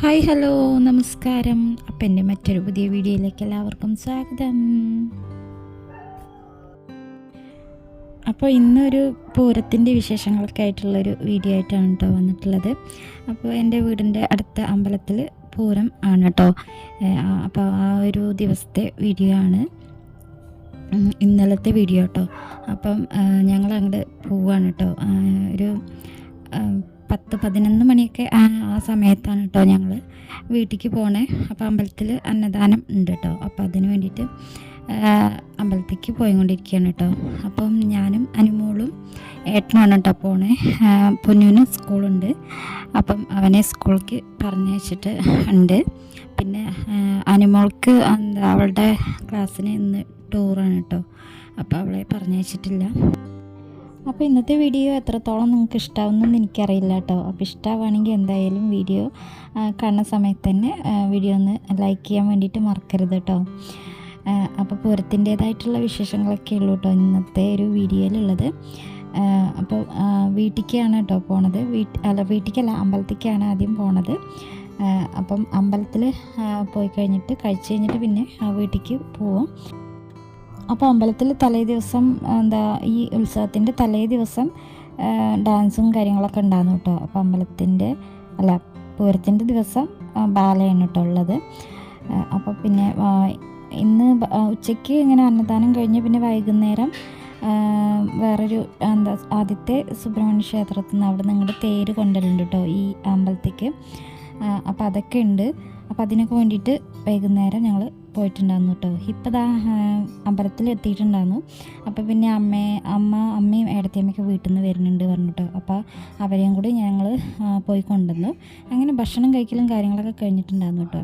Hi hello നമസ്കാരം. അപ്പം എന്റെ മറ്റൊരു പുതിയ വീഡിയോയിലേക്ക് എല്ലാവർക്കും സ്വാഗതം. അപ്പോൾ ഇന്നൊരു പൂരത്തിന്റെ വിശേഷങ്ങളൊക്കെ ആയിട്ടുള്ളൊരു വീഡിയോ ആയിട്ടാണ് കേട്ടോ വന്നിട്ടുള്ളത്. അപ്പോൾ എന്റെ വീടിന്റെ അടുത്ത അമ്പലത്തിൽ പൂരം ആണ് കേട്ടോ. അപ്പോൾ ആ ഒരു ദിവസത്തെ വീഡിയോ ആണ്. ഇന്നലത്തെ വീഡിയോ കേട്ടോ. അപ്പം ഞങ്ങൾ അങ്ങോട്ട് പോവാണ് കേട്ടോ. ഒരു പത്ത് പതിനൊന്ന് മണിയൊക്കെ ആ സമയത്താണ് കേട്ടോ ഞങ്ങൾ വീട്ടിലേക്ക് പോണേ. അപ്പോൾ അമ്പലത്തിൽ അന്നദാനം ഉണ്ട് കേട്ടോ. അപ്പോൾ അതിന് വേണ്ടിയിട്ട് അമ്പലത്തേക്ക് പോയിക്കൊണ്ടിരിക്കുകയാണ് കേട്ടോ. അപ്പം ഞാനും അനുമോളും ഏട്ടനാണ് കേട്ടോ പോണേ. പൊന്നുവിന് സ്കൂളുണ്ട്. അപ്പം അവനെ സ്കൂളിലേക്ക് പറഞ്ഞയച്ചിട്ട് ഉണ്ട്. പിന്നെ അനുമോൾക്ക് എന്താ അവളുടെ ക്ലാസ്സിന് ഇന്ന് ടൂറാണ് കേട്ടോ. അപ്പോൾ അവളെ പറഞ്ഞയച്ചിട്ടില്ല. അപ്പോൾ ഇന്നത്തെ വീഡിയോ എത്രത്തോളം നിങ്ങൾക്ക് ഇഷ്ടാവുമെന്നൊന്നും എനിക്കറിയില്ല കേട്ടോ. അപ്പോൾ ഇഷ്ടമാവുകയാണെങ്കിൽ എന്തായാലും വീഡിയോ കാണുന്ന സമയത്ത് തന്നെ വീഡിയോ ഒന്ന് ലൈക്ക് ചെയ്യാൻ വേണ്ടിയിട്ട് മറക്കരുത് കേട്ടോ. അപ്പോൾ പൂരത്തിന്റേതായിട്ടുള്ള വിശേഷങ്ങളൊക്കെ ഉള്ളൂ കേട്ടോ ഇന്നത്തെ ഒരു വീഡിയോയിലുള്ളത്. അപ്പോൾ വീട്ടിലേക്കാണ് കേട്ടോ പോണത്. വീട്ട് അല്ല വീട്ടിലേക്കല്ല അമ്പലത്തേക്കാണ് ആദ്യം പോണത്. അപ്പം അമ്പലത്തിൽ പോയി കഴിഞ്ഞിട്ട് കഴിച്ച് കഴിഞ്ഞിട്ട് പിന്നെ വീട്ടിലേക്ക് പോവും. അപ്പോൾ അമ്പലത്തിൽ തലേ ദിവസം എന്താ ഈ ഉത്സവത്തിന്റെ തലേ ദിവസം ഡാൻസും കാര്യങ്ങളൊക്കെ ഉണ്ടായിരുന്നു കേട്ടോ. അപ്പോൾ അമ്പലത്തിന്റെ അല്ല പൂരത്തിന്റെ ദിവസം ബാലയാണ് കേട്ടോ ഉള്ളത്. അപ്പോൾ പിന്നെ ഇന്ന് ഉച്ചയ്ക്ക് ഇങ്ങനെ അന്നദാനം കഴിഞ്ഞ് പിന്നെ വൈകുന്നേരം വേറൊരു എന്താ ആദ്യത്തെ സുബ്രഹ്മണ്യ ക്ഷേത്രത്തിൽ നിന്ന് അവിടെ നിങ്ങളുടെ തേര് കൊണ്ടുവരുന്നുണ്ട് കേട്ടോ ഈ അമ്പലത്തേക്ക്. അപ്പോൾ അതൊക്കെ ഉണ്ട്. അപ്പോൾ അതിനൊക്കെ വേണ്ടിയിട്ട് വൈകുന്നേരം ഞങ്ങൾ പോയിട്ടുണ്ടായിരുന്നു കേട്ടോ. ഇപ്പം ദാ അമ്പലത്തിൽ എത്തിയിട്ടുണ്ടായിരുന്നു. അപ്പോൾ പിന്നെ അമ്മ അമ്മ അമ്മയും ഏടത്തിയമ്മയൊക്കെ വീട്ടിൽ നിന്ന് വരുന്നുണ്ട് പറഞ്ഞിട്ട്. അപ്പോൾ അവരെയും കൂടി ഞങ്ങൾ പോയി കൊണ്ടുവന്നു. അങ്ങനെ ഭക്ഷണം കഴിക്കലും കാര്യങ്ങളൊക്കെ കഴിഞ്ഞിട്ടുണ്ടായിരുന്നു കേട്ടോ.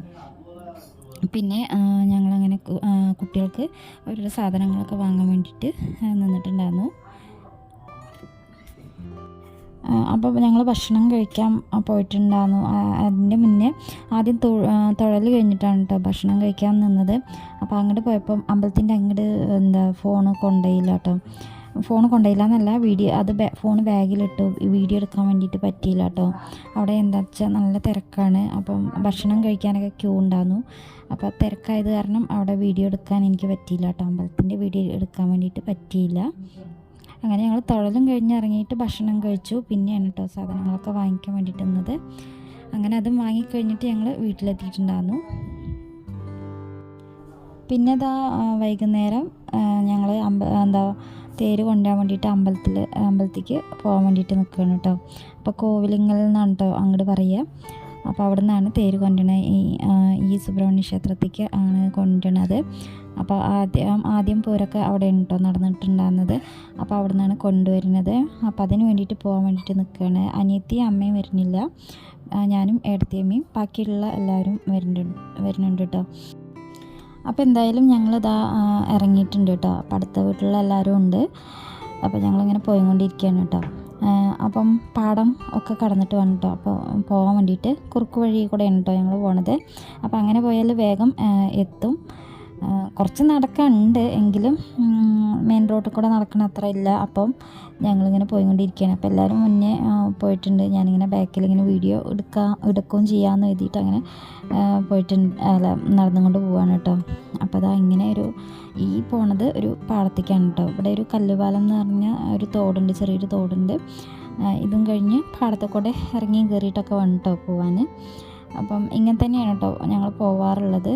പിന്നെ ഞങ്ങളങ്ങനെ കുട്ടികൾക്ക് അവരുടെ സാധനങ്ങളൊക്കെ വാങ്ങാൻ വേണ്ടിയിട്ട് നിന്നിട്ടുണ്ടായിരുന്നു. അപ്പോൾ ഞങ്ങൾ ഭക്ഷണം കഴിക്കാൻ പോയിട്ടുണ്ടായിരുന്നു. അതിന്റെ മുന്നേ ആദ്യം തുഴൽ കഴിഞ്ഞിട്ടാണ് കേട്ടോ ഭക്ഷണം കഴിക്കാൻ നിന്നത്. അപ്പോൾ അങ്ങോട്ട് പോയപ്പം അമ്പലത്തിന്റെ അങ്ങോട്ട് എന്താ ഫോൺ കൊണ്ടുപോയില്ല കേട്ടോ ഫോൺ കൊണ്ടുപോയില്ല എന്നല്ല വീഡിയോ അത് ഫോൺ ബാഗിലിട്ടു വീഡിയോ എടുക്കാൻ വേണ്ടിയിട്ട് പറ്റിയില്ല കേട്ടോ അവിടെ എന്താ വെച്ചാൽ നല്ല തിരക്കാണ് അപ്പം ഭക്ഷണം കഴിക്കാനൊക്കെ ക്യൂ ഉണ്ടായിരുന്നു അപ്പോൾ തിരക്കായത് കാരണം അവിടെ വീഡിയോ എടുക്കാൻ എനിക്ക് പറ്റിയില്ല കേട്ടോ അമ്പലത്തിന്റെ വീഡിയോ എടുക്കാൻ വേണ്ടിയിട്ട് പറ്റിയില്ല. അങ്ങനെ ഞങ്ങൾ തൊഴലും കഴിഞ്ഞ് ഇറങ്ങിയിട്ട് ഭക്ഷണം കഴിച്ചു. പിന്നെയാണ് കേട്ടോ സാധനങ്ങളൊക്കെ വാങ്ങിക്കാൻ വേണ്ടിയിട്ട് നിന്നത് അങ്ങനെ അതും വാങ്ങിക്കഴിഞ്ഞിട്ട് ഞങ്ങൾ വീട്ടിലെത്തിയിട്ടുണ്ടായിരുന്നു പിന്നെ ഇതാ വൈകുന്നേരം ഞങ്ങൾ അമ്പ എന്താ തേര് കൊണ്ടുപോകാൻ വേണ്ടിയിട്ട് അമ്പലത്തിൽ അമ്പലത്തേക്ക് പോകാൻ വേണ്ടിയിട്ട് നിൽക്കുകയാണ് കേട്ടോ അപ്പോൾ കോവിലിങ്ങൽ നിന്നാണ് കേട്ടോ അങ്ങോട്ട് പറയുക അപ്പോൾ അവിടെ നിന്നാണ് തേര് കൊണ്ടണ ഈ ഈ സുബ്രഹ്മണ്യ ക്ഷേത്രത്തേക്ക് ആണ് കൊണ്ടണത്. അപ്പോൾ ആദ്യം ആദ്യം പൂരൊക്കെ അവിടെ ഉണ്ടോ നടന്നിട്ടുണ്ടായിരുന്നത് അപ്പോൾ അവിടെ നിന്നാണ് കൊണ്ടുവരുന്നത്. അപ്പോൾ അതിന് വേണ്ടിയിട്ട് പോകാൻ വേണ്ടിയിട്ട് നിൽക്കുകയാണ് അനിയത്തിയും അമ്മയും വരുന്നില്ല. ഞാനും ഏടത്തിയമ്മയും ബാക്കിയുള്ള എല്ലാവരും വരുന്നുണ്ട് വരുന്നുണ്ട് കേട്ടോ അപ്പോൾ എന്തായാലും ഞങ്ങളിതാ ഇറങ്ങിയിട്ടുണ്ട് കേട്ടോ അപ്പം അടുത്ത വീട്ടിലുള്ള എല്ലാവരും ഉണ്ട്. അപ്പോൾ ഞങ്ങളിങ്ങനെ പോയിക്കൊണ്ടിരിക്കുകയാണ് കേട്ടോ അപ്പം പാടം ഒക്കെ കടന്നിട്ട് വന്നിട്ടോ അപ്പോൾ പോകാൻ വേണ്ടിയിട്ട് കുറുക്ക് വഴി കൂടെ കേട്ടോ ഞങ്ങൾ പോണത്. അപ്പോൾ അങ്ങനെ പോയാൽ വേഗം എത്തും. കുറച്ച് നടക്കാനുണ്ട് എങ്കിലും മെയിൻ റോഡിൽ കൂടെ നടക്കണ അത്ര ഇല്ല. അപ്പം ഞങ്ങളിങ്ങനെ പോയിക്കൊണ്ടിരിക്കുകയാണ് അപ്പോൾ എല്ലാവരും മുന്നേ പോയിട്ടുണ്ട്. ഞാനിങ്ങനെ ബാക്കിൽ ഇങ്ങനെ വീഡിയോ എടുക്കാം എടുക്കുകയും ചെയ്യാമെന്ന് എഴുതിയിട്ട് അങ്ങനെ പോയിട്ടുണ്ട് അല്ല നടന്നുകൊണ്ട് പോവാണ് കേട്ടോ അപ്പോൾ അതാ ഇങ്ങനെ ഒരു ഈ പോണത് ഒരു പാടത്തേക്കാണ് കേട്ടോ ഇവിടെ ഒരു കല്ലുപാലം എന്ന് പറഞ്ഞ ഒരു തോടുണ്ട് ചെറിയൊരു തോടുണ്ട്. ഇതും കഴിഞ്ഞ് പാടത്തെ കൂടെ ഇറങ്ങി കയറിയിട്ടൊക്കെ വേണം കേട്ടോ പോവാൻ അപ്പം ഇങ്ങനെ തന്നെയാണ് കേട്ടോ ഞങ്ങൾ പോവാറുള്ളത്.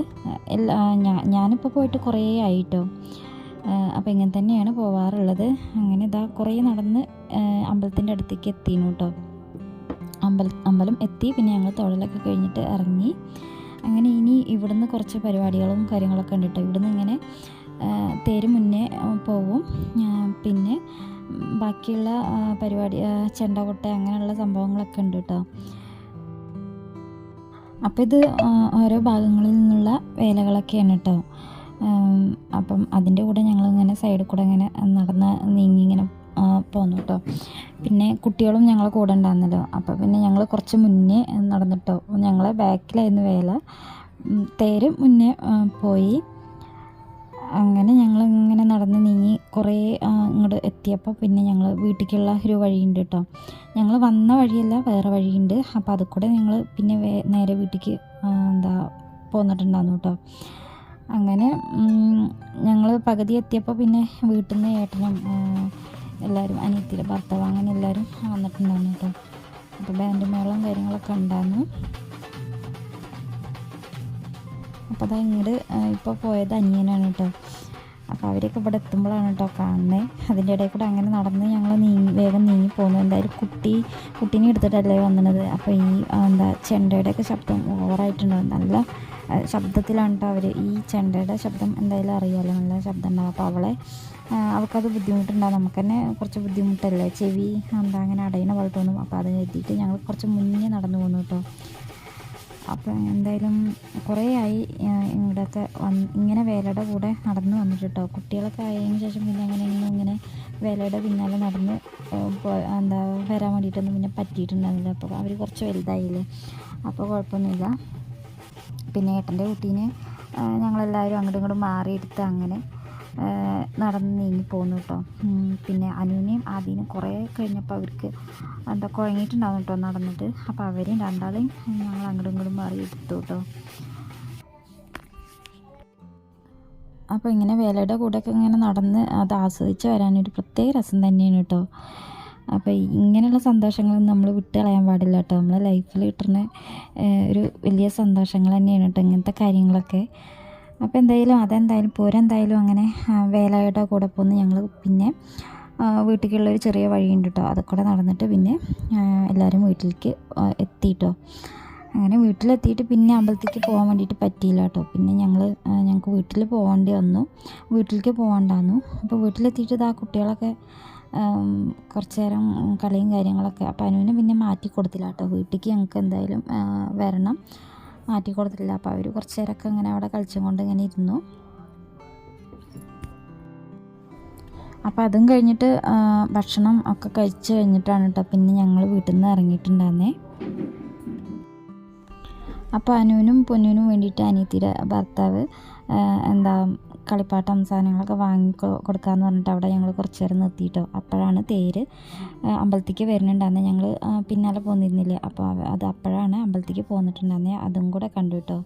എല്ലാ ഞാൻ ഞാനിപ്പോൾ പോയിട്ട് കുറേ ആയിട്ടോ. അപ്പോൾ ഇങ്ങനെ തന്നെയാണ് പോവാറുള്ളത്. അങ്ങനെ ഇതാ കുറേ നടന്ന് അമ്പലത്തിന്റെ അടുത്തേക്ക് എത്തിയും കേട്ടോ അമ്പല അമ്പലം എത്തി പിന്നെ ഞങ്ങൾ തൊഴിലൊക്കെ കഴിഞ്ഞിട്ട് ഇറങ്ങി. അങ്ങനെ ഇനി ഇവിടുന്ന് കുറച്ച് പരിപാടികളും കാര്യങ്ങളൊക്കെ ഉണ്ട് കേട്ടോ ഇവിടുന്ന് ഇങ്ങനെ തേര് മുന്നേ പോവും. പിന്നെ ബാക്കിയുള്ള പരിപാടി ചെണ്ട ചെണ്ടകൊട്ട അങ്ങനെയുള്ള സംഭവങ്ങളൊക്കെ ഉണ്ട് കേട്ടോ അപ്പോൾ ഇത് ഓരോ ഭാഗങ്ങളിൽ നിന്നുള്ള വേലകളൊക്കെയാണ് കേട്ടോ അപ്പം അതിന്റെ കൂടെ ഞങ്ങളിങ്ങനെ സൈഡിൽ കൂടെ ഇങ്ങനെ നടന്ന് നീങ്ങി ഇങ്ങനെ പോന്നു കേട്ടോ പിന്നെ കുട്ടികളും ഞങ്ങളെ കൂടെ ഉണ്ടായിരുന്നല്ലോ. അപ്പോൾ പിന്നെ ഞങ്ങൾ കുറച്ച് മുന്നേ നടന്നിട്ടോ. ഞങ്ങളെ ബാക്കിലായിരുന്നു വേല. തേര് മുന്നേ പോയി. അങ്ങനെ ഞങ്ങൾ ഇങ്ങനെ നടന്ന് നീങ്ങി കുറേ ഇങ്ങോട്ട് എത്തിയപ്പോൾ പിന്നെ ഞങ്ങൾ വീട്ടിലേക്കുള്ള ഒരു വഴിയുണ്ട് കേട്ടോ. ഞങ്ങൾ വന്ന വഴിയല്ല വേറെ വഴിയുണ്ട്. അപ്പോൾ അതുകൂടെ ഞങ്ങൾ പിന്നെ നേരെ വീട്ടിലേക്ക് എന്താ പോന്നിട്ടുണ്ടായിരുന്നു കേട്ടോ. അങ്ങനെ ഞങ്ങൾ പകുതി എത്തിയപ്പോൾ പിന്നെ വീട്ടിൽ നിന്ന് ഏട്ടനും എല്ലാവരും അനിയത്തിയുടെ ഭർത്താവ് അങ്ങനെ എല്ലാവരും വന്നിട്ടുണ്ടായിരുന്നു കേട്ടോ. അപ്പോൾ ബാൻഡ് മേളം കാര്യങ്ങളൊക്കെ ഉണ്ടായിരുന്നു. അപ്പോൾ അത് അങ്ങോട്ട് ഇപ്പോൾ പോയത് അനിയനാണ് കേട്ടോ അപ്പോൾ അവരൊക്കെ ഇവിടെ എത്തുമ്പോഴാണ് കേട്ടോ കാണുന്നത് അതിന്റെ ഇടയിൽ കൂടെ അങ്ങനെ നടന്ന് ഞങ്ങൾ നീങ്ങി വേഗം നീങ്ങി പോകുന്നു എന്തായാലും കുട്ടി കുട്ടീനെ എടുത്തിട്ടല്ലേ വന്നത്. അപ്പോൾ ഈ എന്താ ചെണ്ടയുടെയൊക്കെ ശബ്ദം ഓവറായിട്ടുണ്ടാവും. നല്ല ശബ്ദത്തിലാണ് കേട്ടോ അവർ ഈ ചെണ്ടയുടെ ശബ്ദം എന്തായാലും അറിയാമല്ലോ നല്ല ശബ്ദം ഉണ്ടാവും. അപ്പോൾ അവളെ അവൾക്കത് ബുദ്ധിമുട്ടുണ്ടാവും. നമുക്ക് തന്നെ കുറച്ച് ബുദ്ധിമുട്ടല്ലേ? ചെവി എന്താ അങ്ങനെ അടയണ പോലെ തോന്നും. അപ്പോൾ അത് എത്തിയിട്ട് ഞങ്ങൾ കുറച്ച് മുന്നേ നടന്നു പോകുന്നു കേട്ടോ അപ്പോൾ എന്തായാലും കുറേ ആയി ഇവിടെയൊക്കെ വന്ന് ഇങ്ങനെ വേലയുടെ കൂടെ നടന്നു വന്നിട്ട് കേട്ടോ കുട്ടികളൊക്കെ ആയതിനു ശേഷം പിന്നെ അങ്ങനെയെങ്കിലും ഇങ്ങനെ വേലയുടെ പിന്നാലെ നടന്ന് എന്താ വരാൻ വേണ്ടിയിട്ടൊന്നും പിന്നെ പറ്റിയിട്ടുണ്ടായിരുന്നില്ല. അപ്പോൾ അവർ കുറച്ച് വലുതായില്ലേ. അപ്പോൾ കുഴപ്പമൊന്നുമില്ല. പിന്നെ ഏട്ടന്റെ കുട്ടീനെ ഞങ്ങളെല്ലാവരും അങ്ങോട്ടും ഇങ്ങോട്ടും മാറിയെടുത്ത് അങ്ങനെ നടന്ന് നീങ്ങി പോകുന്നു കേട്ടോ പിന്നെ അനുവിനെയും ആദ്യനും കുറേ കഴിഞ്ഞപ്പോൾ അവർക്ക് എന്താ കുഴങ്ങിയിട്ടുണ്ടാവും കേട്ടോ നടന്നിട്ട്. അപ്പോൾ അവരെയും രണ്ടാളെയും ഞങ്ങൾ അങ്ങോട്ടും ഇങ്ങോട്ടും മാറി എടുത്തു കേട്ടോ അപ്പോൾ ഇങ്ങനെ വേലയുടെ കൂടെയൊക്കെ ഇങ്ങനെ നടന്ന് അത് ആസ്വദിച്ച് വരാനൊരു പ്രത്യേക രസം തന്നെയാണ് കേട്ടോ അപ്പോൾ ഇങ്ങനെയുള്ള സന്തോഷങ്ങളൊന്നും നമ്മൾ വിട്ട് കളയാൻ പാടില്ല കേട്ടോ നമ്മളെ ലൈഫിൽ കിട്ടുന്ന ഒരു വലിയ സന്തോഷങ്ങൾ തന്നെയാണ് കേട്ടോ ഇങ്ങനത്തെ കാര്യങ്ങളൊക്കെ. അപ്പോൾ എന്തായാലും അതെന്തായാലും പൂരെന്തായാലും അങ്ങനെ വേലയുടെ കൂടെ പോന്ന് ഞങ്ങൾ പിന്നെ വീട്ടിലേക്കുള്ളൊരു ചെറിയ വഴിയുണ്ട് കേട്ടോ അതൊക്കെ നടന്നിട്ട് പിന്നെ എല്ലാവരും വീട്ടിലേക്ക് എത്തി കേട്ടോ അങ്ങനെ വീട്ടിലെത്തിയിട്ട് പിന്നെ അമ്പലത്തേക്ക് പോകാൻ വേണ്ടിയിട്ട് പറ്റിയില്ല കേട്ടോ പിന്നെ ഞങ്ങൾ ഞങ്ങൾക്ക് വീട്ടിൽ പോകേണ്ടി വന്നു. വീട്ടിലേക്ക് പോകണ്ടാന്നു അപ്പോൾ വീട്ടിലെത്തിയിട്ട് ഇതാ കുട്ടികളൊക്കെ കുറച്ച് നേരം കളിയും കാര്യങ്ങളൊക്കെ അപ്പോൾ അനുവിനെ പിന്നെ മാറ്റി കൊടുത്തില്ല കേട്ടോ വീട്ടിലേക്ക് ഞങ്ങൾക്ക് എന്തായാലും വരണം. മാറ്റി കൊടുത്തില്ല അപ്പോൾ അവർ കുറച്ച് നേരമൊക്കെ ഇങ്ങനെ അവിടെ കളിച്ചും കൊണ്ട് ഇങ്ങനെ ഇരുന്നു. അപ്പോൾ അതും കഴിഞ്ഞിട്ട് ഭക്ഷണം ഒക്കെ കഴിച്ച് കഴിഞ്ഞിട്ടാണ് കേട്ടോ പിന്നെ ഞങ്ങൾ വീട്ടിൽ നിന്ന് ഇറങ്ങിയിട്ടുണ്ടായിരുന്നേ. അപ്പോൾ അനുവിനും പൊന്നുവിനും വേണ്ടിയിട്ട് അനിയത്തിയുടെ ഭർത്താവ് എന്താ കളിപ്പാട്ടം സാധനങ്ങളൊക്കെ വാങ്ങി കൊടുക്കാമെന്ന് പറഞ്ഞിട്ട് അവിടെ ഞങ്ങൾ കുറച്ച് നേരം നിർത്തിയിട്ടോ അപ്പോഴാണ് തേര് അമ്പലത്തേക്ക് വരുന്നുണ്ടായിരുന്നത് ഞങ്ങൾ പിന്നാലെ പോന്നിരുന്നില്ലേ? അപ്പോൾ അത് അപ്പോഴാണ് അമ്പലത്തേക്ക് പോന്നിട്ടുണ്ടായിരുന്നത് അതും കൂടെ കണ്ടു കേട്ടോ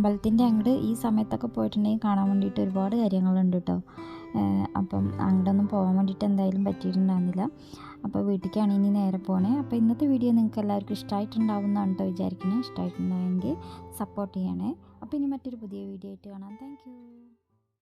അമ്പലത്തിന്റെ അങ്ങോട്ട് ഈ സമയത്തൊക്കെ പോയിട്ടുണ്ടെങ്കിൽ കാണാൻ വേണ്ടിയിട്ട് ഒരുപാട് കാര്യങ്ങളുണ്ട് കേട്ടോ അപ്പം അങ്ങോട്ടൊന്നും പോകാൻ വേണ്ടിയിട്ട് എന്തായാലും പറ്റിയിട്ടുണ്ടായിരുന്നില്ല. അപ്പോൾ വീട്ടിലേക്കാണ് ഇനി നേരെ പോണേ. അപ്പോൾ ഇന്നത്തെ വീഡിയോ നിങ്ങൾക്ക് എല്ലാവർക്കും ഇഷ്ടമായിട്ടുണ്ടാവുമെന്നാണ് കേട്ടോ വിചാരിക്കുന്നത് ഇഷ്ടമായിട്ടുണ്ടായെങ്കിൽ സപ്പോർട്ട് ചെയ്യണേ. അപ്പോൾ ഇനി മറ്റൊരു പുതിയ വീഡിയോ ആയിട്ട് കാണാം. താങ്ക്